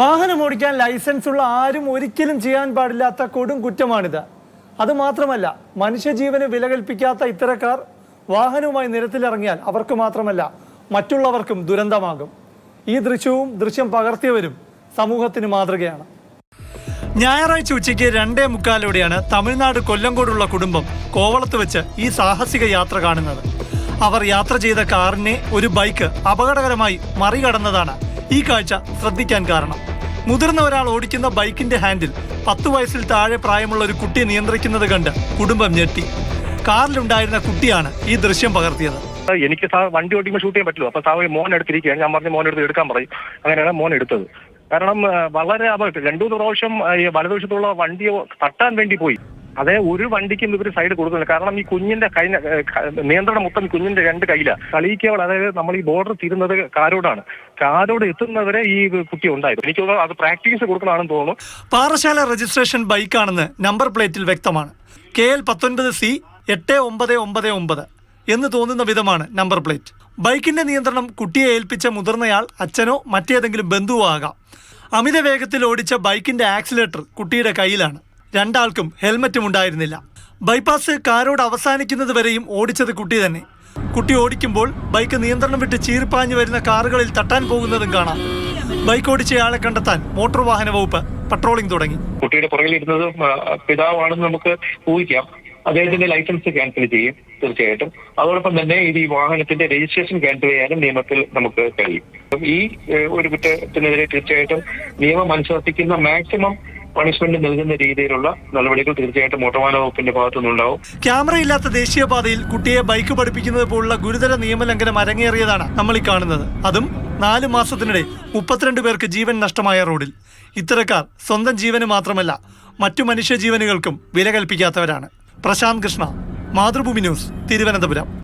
വാഹനം ഓടിക്കാൻ ലൈസൻസ് ഉള്ള ആരും ഒരിക്കലും ചെയ്യാൻ പാടില്ലാത്ത കൊടും കുറ്റമാണിത്. അത് മാത്രമല്ല മനുഷ്യജീവന് വില കൽപ്പിക്കാത്ത ഇത്തരക്കാർ വാഹനവുമായി നിരത്തിലിറങ്ങിയാൽ അവർക്ക് മാത്രമല്ല മറ്റുള്ളവർക്കും ദുരന്തമാകും. ഈ ദൃശ്യവും ദൃശ്യം പകർത്തിയവരും സമൂഹത്തിന് മാതൃകയാണ്. ഞായറാഴ്ച ഉച്ചയ്ക്ക് രണ്ടേ മുക്കാലോടെയാണ് തമിഴ്നാട് കൊല്ലങ്കോടുള്ള കുടുംബം കോവളത്ത് വെച്ച് ഈ സാഹസിക യാത്ര കാണുന്നത്. അവർ യാത്ര ചെയ്ത കാറിനെ ഒരു ബൈക്ക് അപകടകരമായി മറികടന്നതാണ്. ഈ കാഴ്ച ശ്രദ്ധിക്കാൻ കാരണം. മുതിർന്ന ഒരാൾ ഓടിക്കുന്ന ബൈക്കിന്റെ ഹാൻഡിൽ പത്ത് വയസ്സിൽ താഴെ പ്രായമുള്ള ഒരു കുട്ടി നിയന്ത്രിക്കുന്നത് കണ്ട് കുടുംബം ഞെട്ടി. കാറിലുണ്ടായിരുന്ന കുട്ടിയാണ് ഈ ദൃശ്യം പകർത്തിയത്. എനിക്ക് വണ്ടി ഓടിക്കുമ്പോൾ ഷൂട്ട് ചെയ്യാൻ പറ്റില്ല. അപ്പൊ സാവ് മോൻ എടുത്തിരിക്കുകയാണ്. ഞാൻ പറഞ്ഞ മോൻ എടുത്ത് എടുക്കാൻ പറയും. അങ്ങനെയാണ് മോൻ എടുത്തത്. കാരണം വളരെ അപകടം രണ്ടു മൂന്ന് പ്രാവശ്യം വലതുവശത്തുള്ള വണ്ടി തട്ടാൻ വേണ്ടി പോയി. അതേ ഒരു വണ്ടിക്കും ഇവർ സൈഡ് കൊടുക്കുന്നില്ല. കാരണം ഈ കുഞ്ഞിന്റെ കൈ നിയന്ത്രണം മൊത്തം കുഞ്ഞിന്റെ രണ്ട് കയ്യിലാണ് കളിയിക്കവൾ അതായത് നമ്മൾ ഈ ബോർഡർ തീരുന്നത് കാരോടാണ്. കാരോട് എത്തുന്നവരെ ഈ കുട്ടി ഉണ്ടായിരുന്നു. എനിക്ക് തോന്നുന്നു അത് പ്രാക്ടീസ് കൊടുക്കണമെന്ന് തോന്നുന്നു. പാറശാല രജിസ്ട്രേഷൻ ബൈക്കാണെന്ന് നമ്പർ പ്ലേറ്റിൽ വ്യക്തമാണ്. കെ എൽ പത്തൊൻപത് സി എട്ട് ഒമ്പത് ഒമ്പത് ഒമ്പത് എന്ന് തോന്നുന്ന വിധമാണ് നമ്പർ പ്ലേറ്റ് ബൈക്കിന്റെ നിയന്ത്രണം കുട്ടിയെ ഏൽപ്പിച്ച മുതിർന്നയാൾ അച്ഛനോ മറ്റേതെങ്കിലും ബന്ധുവോ ആകാം. അമിത വേഗത്തിൽ ഓടിച്ച ബൈക്കിന്റെ ആക്സിലേറ്റർ കുട്ടിയുടെ കയ്യിലാണ്. രണ്ടാൾക്കും ഹെൽമറ്റും ഉണ്ടായിരുന്നില്ല. ബൈപ്പാസ് കാരോട് അവസാനിക്കുന്നത് വരെയും ഓടിച്ചത് കുട്ടി തന്നെ. കുട്ടി ഓടിക്കുമ്പോൾ ബൈക്ക് നിയന്ത്രണം വിട്ട് ചീറിപ്പാഞ്ഞു വരുന്ന കാറുകളിൽ തട്ടാൻ പോകുന്നതും കാണാം. ബൈക്ക് ഓടിച്ചയാളെ കണ്ടെത്താൻ മോട്ടോർ വാഹന വകുപ്പ് പട്രോളിംഗ് തുടങ്ങി. കുട്ടിയുടെ പുറകിലിരുന്നത് പിതാവാണെന്ന് നമുക്ക് ഊഹിക്കാം. അദ്ദേഹത്തിന്റെ ലൈസൻസ് ക്യാൻസൽ ചെയ്യും തീർച്ചയായിട്ടും. അതോടൊപ്പം തന്നെ ഇത് ഈ വാഹനത്തിന്റെ രജിസ്ട്രേഷൻ ക്യാൻസൽ ചെയ്യാനും നിയമത്തിൽ നമുക്ക് കഴിയും. ഈ ഒരു കുറ്റത്തിനെതിരെ തീർച്ചയായിട്ടും നിയമം അനുശാസിക്കുന്ന മാക്സിമം പണിഷ്മെന്റ് നൽകുന്ന രീതിയിലുള്ള നടപടികൾ തീർച്ചയായിട്ടും മോട്ടോർ വകുപ്പിന്റെ ഭാഗത്തുനിന്നുണ്ടാവും. ക്യാമറയില്ലാത്ത ദേശീയപാതയിൽ കുട്ടിയെ ബൈക്ക് പഠിപ്പിക്കുന്നത് പോലുള്ള ഗുരുതര നിയമലംഘനം അരങ്ങേറിയതാണ് നമ്മൾ ഈ കാണുന്നത്. അതും നാല് മാസത്തിനിടെ മുപ്പത്തിരണ്ട് പേർക്ക് ജീവൻ നഷ്ടമായ റോഡിൽ. ഇത്തരക്കാർ സ്വന്തം ജീവന് മാത്രമല്ല മറ്റു മനുഷ്യജീവനുകൾക്കും വില കൽപ്പിക്കാത്തവരാണ്. പ്രശാന്ത് കൃഷ്ണ മാതൃഭൂമി ന്യൂസ് തിരുവനന്തപുരം.